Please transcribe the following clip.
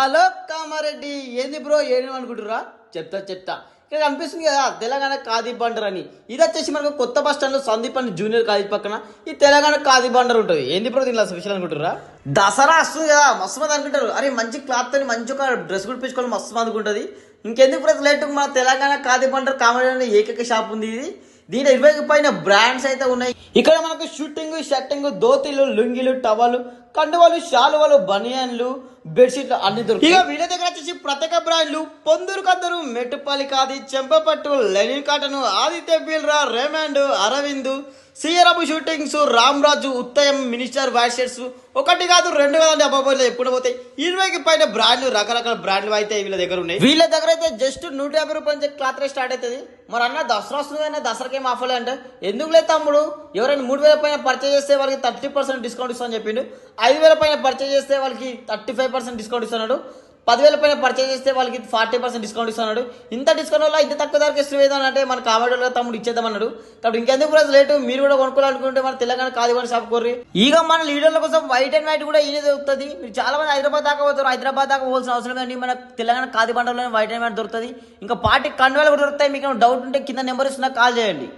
Hello Kamareddy ఏంది bro ఏం అనుకుంటురా చెప్తా చెప్తా. ఇక్కడ కనిపిస్తుంది కదా తెలంగాణ ఖాదీ బండర్ అని. ఇది వచ్చేసి మనకు కొత్త బస్ స్టాండ్లో సందీప్ అని జూనియర్ కాలేజ్ పక్కన. ఈ తెలంగాణ ఖాదీ బండర్ ఉంటుంది. ఏంది బ్రో దీనిలో స్పెషల్ అనుకుంటురా దసరా వస్తుంది కదా మస్తు మంది అనుకుంటారు. అరే మంచి క్లాత్ అని మంచి ఒక డ్రెస్ కుట్టించుకోవాలి మస్తు మంది అనుకుంటుంది ఇంకెందుకు ప్రతి లేట్ మన తెలంగాణ ఖాదీ బండర్ కామెడీ అనే ఏకైక షాప్ ఉంది ఇది. దీని ఇరవై పైన బ్రాండ్స్ అయితే ఉన్నాయి. ఇక్కడ మనకు షూటింగ్ షర్టింగ్ దోతీలు లుంగీలు టవలు కండువాలు శాలువాలు బనియన్లు బెడ్షీట్లు అన్ని దొరుకుతాయి. ఇక వీళ్ళ దగ్గర వచ్చేసి ప్రత్యేక బ్రాండ్లు పొందూరు కందరు Mettupalli khadi చెంపపట్టు linen cotton Aditya Birla Raymond Arvind సీరబు shootings Ramraju ఉత్తయం మినిస్టర్ వైషర్స్ ఒకటి కాదు రెండు కాదు అబ్బాయిలు ఎప్పుడు పోతాయి? ఇరవైకి పైన బ్రాండ్లు రకరకాల బ్రాండ్లు అయితే వీళ్ళ దగ్గర ఉన్నాయి. వీళ్ళ దగ్గర అయితే జస్ట్ నూట యాభై రూపాయల నుంచి క్లాత్ రేట్ స్టార్ట్ అవుతుంది. మరి అన్న దసరా వస్తుంది కానీ దసరాకి ఏం ఆఫర్లే అంటే? ఎందుకు లేదు తమ్ముడు? ఎవరైనా మూడు వేల పైన పర్చేజ్ చేస్తే వాళ్ళకి థర్టీ పర్సెంట్ డిస్కౌంట్ ఇస్తామని చెప్పిండు. ఐదు వేల పైన పర్చేజ్ చేస్తే వాళ్ళకి థర్టీ ఫైవ్ పర్సెంట్ డిస్కౌంట్ ఇస్తున్నాడు. పదివేల పైన పర్చేజ్ చేస్తే వాళ్ళకి ఫార్టీ పర్సెంట్ డిస్కౌంట్ ఇస్తున్నాడు. ఇంత డిస్కౌంట్ వల్ల ఇంత తక్కువ ధరకి ఇష్టం అంటే మన కామెడీలో తమ్ముడు ఇచ్చేద్దామన్నాడు. కాబట్టి ఇంకెందుకు ప్రైస్ లేటు మీరు కూడా కొనుక్కోవాలనుకుంటే మన తెలంగాణ కాదివాడి షాప్ కోర్రి. ఇక మన లీడర్ల కోసం వైట్ అండ్ వైట్ కూడా ఈయన దొరుకుతుంది. మీరు చాలా మంది హైదరాబాద్ దాకా పోతారు. హైదరాబాద్ దాకా పోవాల్సిన అవసరం కానీ మన తెలంగాణ కాది బండలో వైట్ అండ్ వైట్ దొరుకుతుంది. ఇంకా పార్టీ కండువాలు కూడా దొరుకుతాయి. మీకు డౌట్ ఉంటే కింద నెంబర్ ఇస్తున్నా కాల్ చేయండి.